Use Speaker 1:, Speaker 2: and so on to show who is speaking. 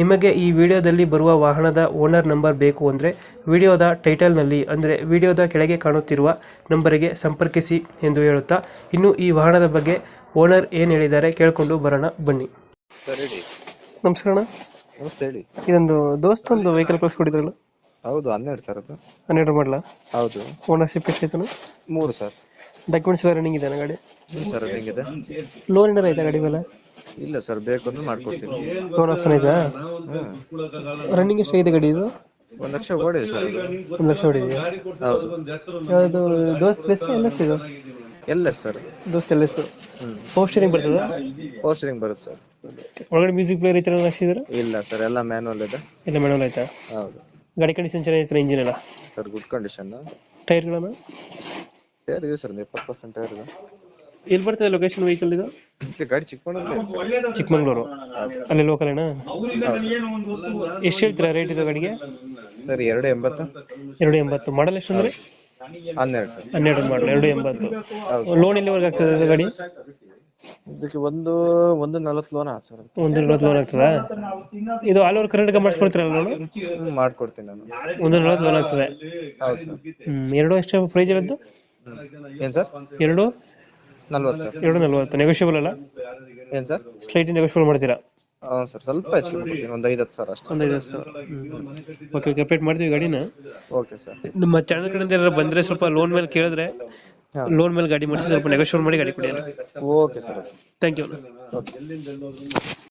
Speaker 1: ನಿಮಗೆ ಈ ವಿಡಿಯೋದಲ್ಲಿ ಬರುವ ವಾಹನದ ಓನರ್ ನಂಬರ್ ಬೇಕು ಅಂದರೆ ವಿಡಿಯೋದ ಟೈಟಲ್ನಲ್ಲಿ ಅಂದರೆ ವಿಡಿಯೋದ ಕೆಳಗೆ ಕಾಣುತ್ತಿರುವ ನಂಬರಿಗೆ ಸಂಪರ್ಕಿಸಿ ಎಂದು ಹೇಳುತ್ತಾ ಇನ್ನು ಈ ವಾಹನದ ಬಗ್ಗೆ ಓನರ್ ಏನು ಹೇಳಿದ್ದಾರೆ ಕೇಳಿಕೊಂಡು ಬರೋಣ ಬನ್ನಿ.
Speaker 2: ಸರ್ ಹೇಳಿ
Speaker 1: ನಮಸ್ಕಾರ ಅಣ್ಣ.
Speaker 2: ನಮಸ್ತೆ ಹೇಳಿ.
Speaker 1: ಇದೊಂದು ದೋಸ್ತ ಒಂದು ವೆಹಿಕಲ್ ಕಳಿಸ್ಕೊಡಿದ್ರಲ್ಲ?
Speaker 2: ಹೌದು ಹನ್ನೆರಡು ಸರ್ ಅದು.
Speaker 1: ಹನ್ನೆರಡು ಮಾಡಲ?
Speaker 2: ಹೌದು.
Speaker 1: ಓನರ್ಶಿಪ್ ಎಷ್ಟಾಯ್ತಾನ
Speaker 2: ಮೂರು ಸರ್.
Speaker 1: ಡಾಕ್ಯುಮೆಂಟ್ಸ್ ಎಲ್ಲ ರನ್ನಿಂಗ್ ಇದೆ ಗಾಡಿ?
Speaker 2: ಸರ್ ಹೆಂಗಿದೆ
Speaker 1: ಲೋನ್ ಏನಾರ ಐತೆ ಗಾಡಿ ಮೇಲೆ?
Speaker 2: ಇಲ್ಲ ಸರ್ ಬೇಕು ಅಂದ್ರೆ ಮಾಡ್ಕೊಡ್ತೀನಿ.
Speaker 1: ಆಪ್ಷನ್ ಐತಾ
Speaker 2: ಹ್ಮ್
Speaker 1: ರನ್ನಿಂಗ್ ಎಷ್ಟಾಗಿದೆ ಗಾಡಿ ಇದು?
Speaker 2: ಒಂದ್ ಲಕ್ಷ ಓಡಿದೆ ಸರ್
Speaker 1: ಒಂದ್ ಲಕ್ಷ ಓಡಿದೆ
Speaker 2: ಹೌದು.
Speaker 1: ಯಾವುದು ದೋಸ್ತ್ ಪ್ಲಸ್ ಎಲ್ಲ ಇದು?
Speaker 2: ಎಲ್ಲ ಸರ್.
Speaker 1: ದೋಸ್ತ್ ಎಲ್ ಎಸ್
Speaker 2: ಹ್ಮ್.
Speaker 1: ಪವರ್ ಸ್ಟೇರಿಂಗ್ ಬರ್ತದ?
Speaker 2: ಪೋಸ್ಟರಿಂಗ್ ಬರುತ್ತೆ ಸರ್.
Speaker 1: ಒಳಗಡೆ ಮ್ಯೂಸಿಕ್ ಪ್ಲೇಯರ್ ಈ ಥರ ಹಾಕ್ಸಿದ್ರೆ?
Speaker 2: ಇಲ್ಲ ಸರ್ ಎಲ್ಲ ಮ್ಯಾನುವಲ್ ಇದೆ.
Speaker 1: ಎಲ್ಲ ಮೇಡಲ್ ಆಯ್ತಾ?
Speaker 2: ಹೌದು.
Speaker 1: ಗಾಡಿ ಕಂಡೀಷನ್ ಚೆನ್ನಾಗಿರ್ತಾರೆ ಇಂಜಿನ್ ಎಲ್ಲ?
Speaker 2: ಸರ್ ಗುಡ್ ಕಂಡೀಷನ್
Speaker 1: ಟೈರ್ಗಳನ್ನು
Speaker 2: ಟೈರ್ ಇದೆ ಸರ್ ಇಪ್ಪತ್ತು ಪರ್ಸೆಂಟ್ ಟೈರ್ ಇದೆ.
Speaker 1: ಎಲ್ಲಿ ಬರ್ತದೆ ಲೊಕೇಶನ್ ವೆಹಿಕಲ್ ಇದು?
Speaker 2: ಇಲ್ಲಿ ಗಾಡಿ ಚಿಕ್ಕಮಗಳೂರು
Speaker 1: ಚಿಕ್ಕಮಂಗ್ಳೂರು. ಅಲ್ಲಿ ಲೋಕಲ್ ಏನಾ? ಎಷ್ಟು ಹೇಳ್ತೀರಾ ರೇಟ್ ಇದು ಗಾಡಿಗೆ?
Speaker 2: ಸರ್ ಎರಡು ಎಂಬತ್ತು.
Speaker 1: ಎರಡು ಎಂಬತ್ತು. ಮಾಡಲ್ ಎಷ್ಟು ಅಂದ್ರೆ?
Speaker 2: ಹನ್ನೆರಡು ಸರ್.
Speaker 1: ಹನ್ನೆರಡು ಮಾಡಲ್ ಎರಡು ಎಂಬತ್ತು. ಲೋನ್ ಎಲ್ಲಿವರೆಗೆ ಆಗ್ತದೆ ಇದು ಗಾಡಿ?
Speaker 2: ಇದಕ್ಕೆ ಒಂದು ಒಂದು ನಲವತ್ತು ಲೋನ್ ಆಯ್ತು ಸರ್.
Speaker 1: ಒಂದು ನಲ್ವತ್ತು ಲೋನ್ ಆಗ್ತದಾ? ಇದು ಆಲ್ ಓವರ್ ಕರ್ನಾಟಕ ಮಾಡಿಸ್ಕೊಡ್ತೀರಲ್ಲ ಲೋನು
Speaker 2: ಹ್ಮ್ ಮಾಡ್ಕೊಡ್ತೀನಿ ನಾನು.
Speaker 1: ಒಂದು ನಲ್ವತ್ತು ಲೋನ್ ಆಗ್ತದೆ.
Speaker 2: ಹೌದು ಸರ್.
Speaker 1: ಹ್ಮ್ ಎರಡು ಎಷ್ಟು ಪ್ರೈಸ್ ಇರೋದು?
Speaker 2: ಏನ್ ಸರ್?
Speaker 1: ಎರಡು?
Speaker 2: ನಲ್ವತ್ತು ಸರ್.
Speaker 1: ಎರಡು ನಲ್ವತ್ತು. ನೆಗೋಷಿಯಬಲ್ ಅಲ್ಲ?
Speaker 2: ಏನ್ ಸರ್?
Speaker 1: ಸ್ಲೈಟ್ ನೆಗೋಷಿಯಬಲ್ ಮಾಡ್ತೀರಾ?
Speaker 2: ಹಾಂ ಸರ್ ಸ್ವಲ್ಪ ಹೆಚ್ಚು ಮಾಡ್ತೀನಿ. ಒಂದು ಐದು ಹತ್ತು ಸಾವಿರ ಅಷ್ಟೇ.
Speaker 1: ಒಂದು ಐದು ಸಾವಿರ ಓಕೆ ಓಕೆ ಅಪ್ಡೇಟ್ ಮಾಡ್ತೀವಿ ಗಾಡಿನ.
Speaker 2: Okay sir.
Speaker 1: ನಮ್ಮ ಚಾನಲ್ ಕಡೆಯಿಂದ ಯಾರಾದ್ರು ಬಂದ್ರೆ ಸ್ವಲ್ಪ ಲೋನ್ ಮೇಲೆ ಕೇಳಿದ್ರೆ
Speaker 2: ಹಾಂ.
Speaker 1: ಲೋನ್ ಮೇಲೆ ಗಾಡಿ ಮಾಡಿಸಿ ಸ್ವಲ್ಪ ನೆಗೋಷಿಯೇಟ್ ಮಾಡಿ ಗಾಡಿ ಕೊಡಿ
Speaker 2: okay sir.
Speaker 1: Thank you
Speaker 2: okay